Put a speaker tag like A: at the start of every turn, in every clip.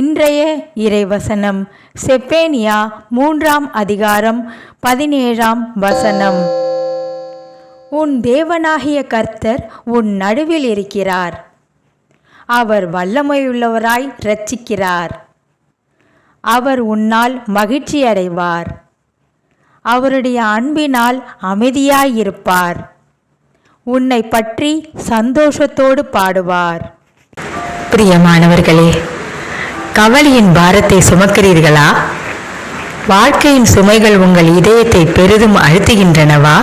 A: இன்றைய இறைவசனம் செப்பேனியா மூன்றாம் அதிகாரம் பதினேழாம் வசனம். உன் தேவனாகிய கர்த்தர் உன் நடுவில் இருக்கிறார். அவர் வல்லமையுள்ளவராய் இரட்சிக்கிறார். அவர் உன்னால் மகிழ்ச்சி அடைவார். அவருடைய அன்பினால் அமைதியாயிருப்பார் உன்னை பற்றி சந்தோஷத்தோடு பாடுவார்.
B: பிரியமானவர்களே கவலையின் பாரத்தை சுமக்கிறீர்களா? வாழ்க்கையின் சுமைகள் உங்கள் இதயத்தை பெரிதும் அழுத்துகின்றனவா?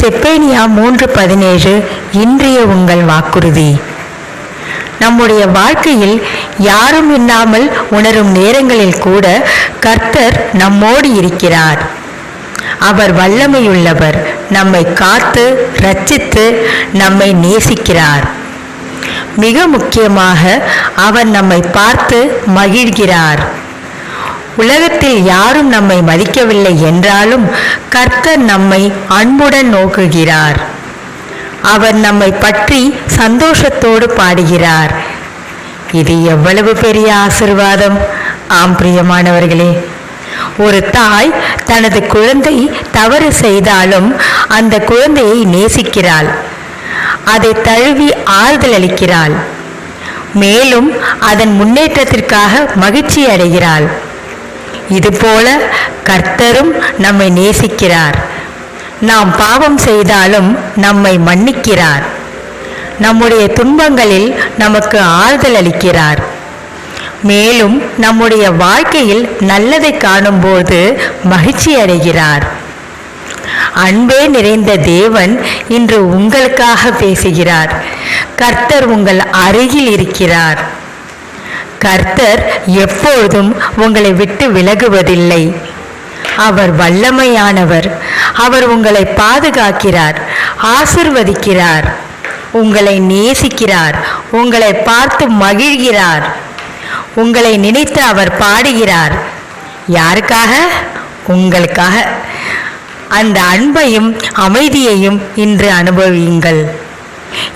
B: செப்பேனியா மூன்று பதினேழு இன்றைய உங்கள் வாக்குறுதி. நம்முடைய வாழ்க்கையில் யாரும் இல்லாமல் உணரும் நேரங்களில் கூட கர்த்தர் நம்மோடு இருக்கிறார். அவர் வல்லமையுள்ளவர் நம்மை காத்து ரச்சித்து நம்மை நேசிக்கிறார். மிக முக்கியமாக அவர் நம்மை பார்த்து மகிழ்கிறார். உலகத்தில் யாரும் நம்மை மதிக்கவில்லை என்றாலும் கர்த்தர் நம்மை அன்புடன் நோக்குகிறார். அவர் நம்மை பற்றி சந்தோஷத்தோடு பாடுகிறார். இது எவ்வளவு பெரிய ஆசிர்வாதம். ஆம் பிரியமானவர்களே. ஒரு தாய் தனது குழந்தை தவறு செய்தாலும் அந்த குழந்தையை நேசிக்கிறாள். அதை தழுவி ஆறுதல் அளிக்கிறாள். மேலும் அதன் முன்னேற்றத்திற்காக மகிழ்ச்சி அடைகிறாள். இதுபோல கர்த்தரும் நம்மை நேசிக்கிறார். நாம் பாவம் செய்தாலும் நம்மை மன்னிக்கிறார். நம்முடைய துன்பங்களில் நமக்கு ஆறுதல் அளிக்கிறார். மேலும் நம்முடைய வாழ்க்கையில் நல்லதை காணும்போது மகிழ்ச்சி அடைகிறார். அன்பே நிறைந்த தேவன் இன்று உங்களுக்காக பேசுகிறார். கர்த்தர் உங்கள் அருகில் இருக்கிறார். கர்த்தர் எப்பொழுதும் உங்களை விட்டு விலகுவதில்லை. அவர் வல்லமையானவர். அவர் உங்களை பாதுகாக்கிறார் ஆசிர்வதிக்கிறார் உங்களை நேசிக்கிறார் உங்களை பார்த்து மகிழ்கிறார் உங்களை நினைத்து அவர் பாடுகிறார். யாருக்காக? உங்களுக்காக. அந்த அன்பையும் அமைதியையும் இன்று அனுபவியுங்கள்.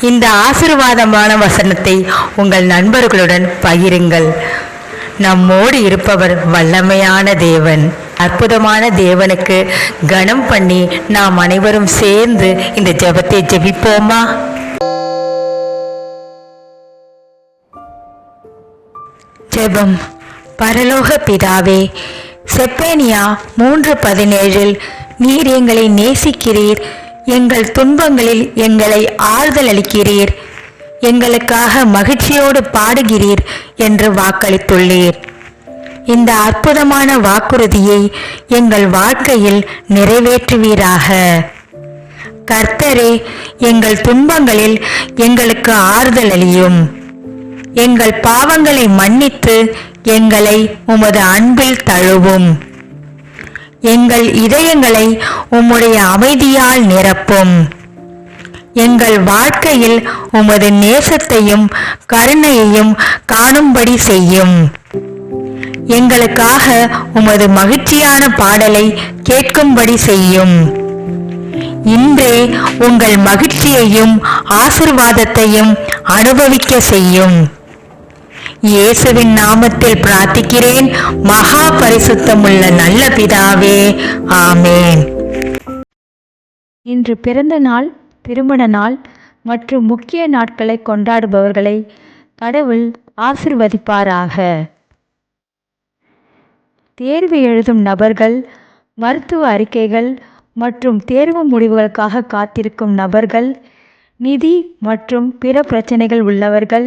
B: இந்த ஆசிர்வாதமான வசனத்தை உங்கள் நண்பர்களுடன் பகிருங்கள். நம்மோடு இருப்பவர் வல்லமையான தேவன். அற்புதமான தேவனுக்கு கனம் பண்ணி நாம் அனைவரும் சேர்ந்து இந்த ஜெபத்தை ஜெபிப்போமா? ஜெபம். பரலோக பிதாவே செப்பேனியா மூன்று பதினேழில் நீர் எங்களை நேசிக்கிறீர். எங்கள் துன்பங்களில் எங்களை ஆறுதல் அளிக்கிறீர். எங்களுக்காக மகிழ்ச்சியோடு பாடுகிறீர் என்று வாக்களித்துள்ளீர். இந்த அற்புதமான வாக்குறுதியை எங்கள் வாழ்க்கையில் நிறைவேற்றுவீராக. கர்த்தரே எங்கள் துன்பங்களில் எங்களுக்கு ஆறுதல் அளியும். எங்கள் பாவங்களை மன்னித்து எங்களை உமது அன்பில் தழுவும். எங்கள் இதயங்களை உம்முடைய அமைதியால் நிரப்பும். எங்கள் வாழ்க்கையில் உமது நேசத்தையும் கருணையையும் காணும்படி செய்யும். எங்களுக்காக உமது மகிழ்ச்சியான பாடலை கேட்கும்படி செய்யும். இன்றே உங்கள் மகிழ்ச்சியையும் ஆசிர்வாதத்தையும் அனுபவிக்க செய்யும். இயேசுவின் நாமத்தில் பிரார்த்திக்கிறேன். மகா பரிசுத்தமுள்ள நல்ல பிதாவே ஆமேன்.
A: இன்று பிறந்த நாள் திருமண நாள் மற்றும் முக்கிய நாட்களை கொண்டாடுபவர்களை கடவுள் ஆசிர்வதிப்பாராக. தேர்வு எழுதும் நபர்கள் மருத்துவ அறிக்கைகள் மற்றும் தேர்வு முடிவுகளுக்காக காத்திருக்கும் நபர்கள் நிதி மற்றும் பிற பிரச்சனைகள் உள்ளவர்கள்